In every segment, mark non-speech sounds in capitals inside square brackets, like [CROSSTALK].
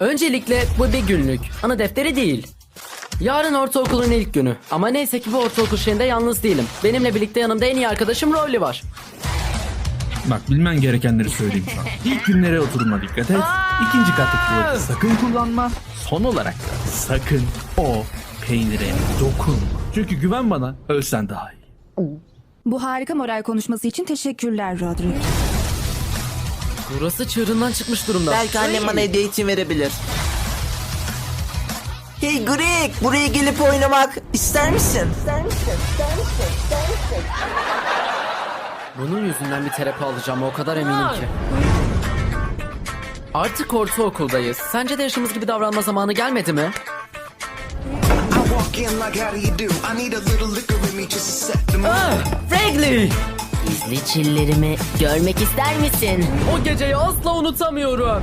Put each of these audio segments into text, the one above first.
Öncelikle bu bir günlük. Anı defteri değil. Yarın ortaokulun ilk günü. Ama neyse ki bu ortaokul şeyinde yalnız değilim. Benimle birlikte yanımda en iyi arkadaşım Rolly var. Bak bilmen gerekenleri söyleyeyim sana. [LAUGHS] İlk günlere oturuma dikkat et. İkinci kattaki tuvaleti sakın kullanma. Son olarak da sakın o peynire dokunma. Çünkü güven bana ölsen daha iyi. Bu harika moral konuşması için teşekkürler Roderick. Burası çığırından çıkmış durumda. Belki annem bana hediye için verebilir. Hey Greg, buraya gelip oynamak ister misin? Bunun yüzünden bir terapi alacağım o kadar eminim ki. Artık ortaokuldayız. Sence de yaşımız gibi davranma zamanı gelmedi mi? I walk Gizli çillerimi görmek ister misin? O geceyi asla unutamıyorum.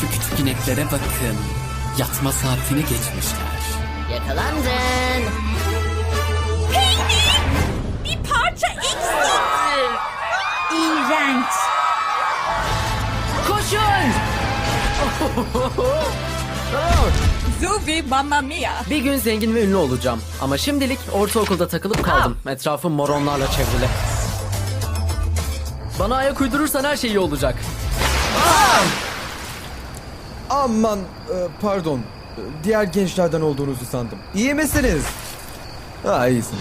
Şu küçük ineklere bakın. Yatma saatini geçmişler. Yakalandın. Bir parça eksik. İğrenç. Koşun! Zuvi mamma mia. Bir gün zengin ve ünlü olacağım. Ama şimdilik ortaokulda takılıp kaldım. Etrafım moronlarla çevrili. Bana ayak uydurursan her şey iyi olacak. Aman e, pardon. E, Diğer gençlerden olduğunuzu sandım. İyi misiniz? Ha iyisin.